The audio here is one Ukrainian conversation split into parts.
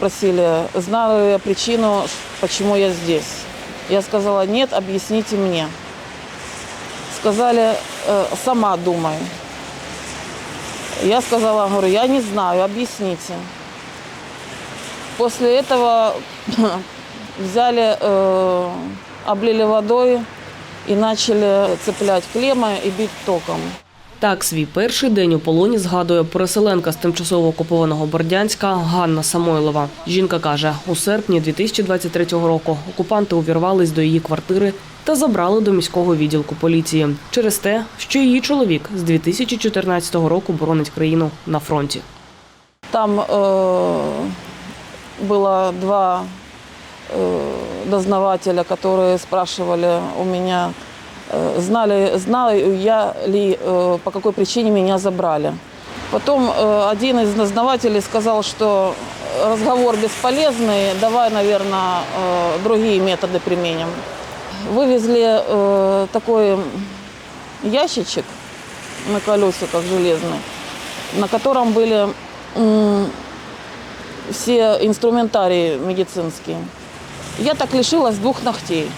спросили, знаю ли я причину, почему я здесь. Я сказала, нет, объясните мне. Сказали, «Э, сама думай. Я сказала, говорю, я не знаю, объясните. После этого взяли, э, облили водой и начали цеплять клеммы и бить током. Так, свій перший день у полоні згадує переселенка з тимчасово окупованого Бордянська Ганна Самойлова. Жінка каже, у серпні 2023 року окупанти увірвались до її квартири та забрали до міського відділку поліції через те, що її чоловік з 2014 року боронить країну на фронті. Там э, было два э, дознавателя, которые спрашивали у меня, э, Знали, знаю я ли, э, по какой причине меня забрали. Потом э, один из дознавателей сказал, что разговор бесполезный, давай, наверное, э, другие методы применим. Вывезли э, такой ящичек на колесиках железный, на котором были все инструментарии медицинские. Я так лишилась двух ногтей.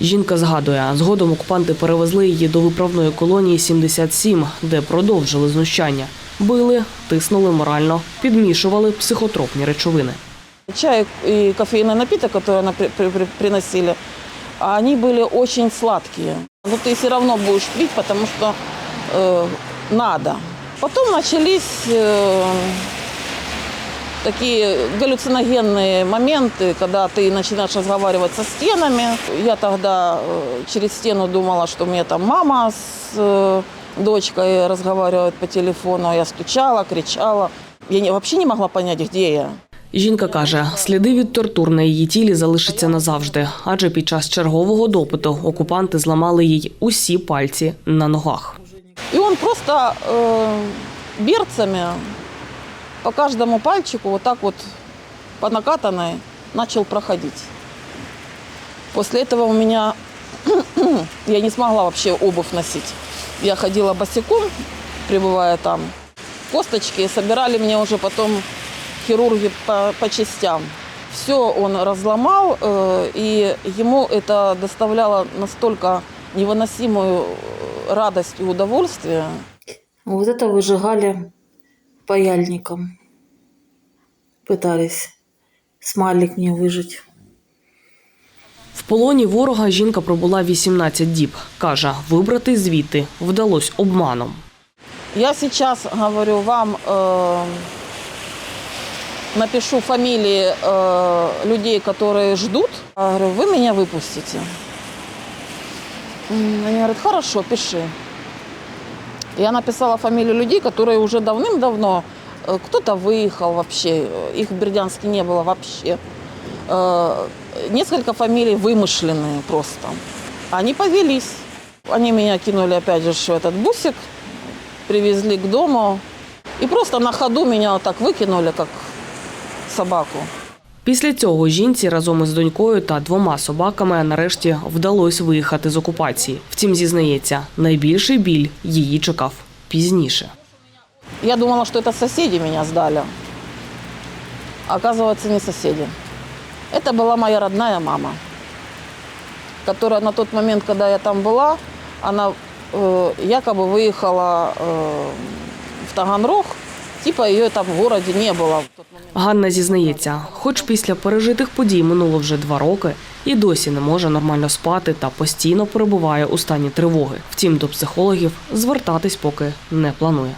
Жінка згадує, згодом окупанти перевезли її до виправної колонії 77, де продовжили знущання. Били, тиснули морально, підмішували психотропні речовини. Чай и кофейный напиток, который она при- при- при- приносили, а они были очень сладкие. Но ты все равно будешь пить, потому что э, надо. Потом начались э, такие галлюциногенные моменты, когда ты начинаешь разговаривать со стенами. Я тогда э, через стену думала, что мне там мама с э, дочкой разговаривает по телефону. Я стучала, кричала. Я не- вообще не могла понять, где я. Жінка каже, сліди від тортур на її тілі залишаться назавжди, адже під час чергового допиту окупанти зламали їй усі пальці на ногах. И он просто э, берцами по каждому пальчику вот так вот по накатанной начал проходить. После этого у меня я не смогла вообще обувь носить. Я ходила босиком, пребывая там. Косточки собирали мне уже потом хирурги по, по частям. Все он разломал, э, и ему это доставляло настолько невыносимую э, радость и удовольствие. Вот это выжигали паяльником. Пытались смайлик мне выжить. В полоні ворога жінка пробула 18 діб. Каже, вибрати звідти вдалося обманом. Я сейчас говорю вам, э, напишу фамилии э, людей, которые ждут. Я говорю, вы меня выпустите. М, Они говорят, хорошо, пиши. Я написала фамилию людей, которые уже давным-давно, э, кто-то выехал вообще, э, их в Бердянске не было вообще. Э, Несколько фамилий вымышленные просто. Они повелись. Они меня кинули опять же в этот бусик, привезли к дому. И просто на ходу меня вот так выкинули, как собаку. Після цього жінці разом із донькою та двома собаками нарешті вдалося виїхати з окупації. Втім, зізнається, найбільший біль її чекав пізніше. Я думала, что это соседи меня сдали. А Оказывается, не соседи. Это была моя родная мама, которая на тот момент, когда я там была, она э, якобы выехала э, в Таганрог, типа ее там в городе не было. в тот момент. Ганна зізнається, хоч після пережитих подій минуло вже два роки, і досі не може нормально спати та постійно перебуває у стані тривоги. Втім, до психологів звертатись поки не планує.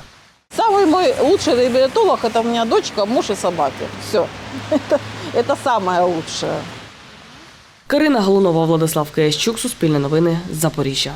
Самый мой лучший реабилитолог – это у меня дочка, муж и собаки. Все. Это, это самое лучшее. Карина Галунова, Владислав Киящук, Суспільне новини, Запоріжжя.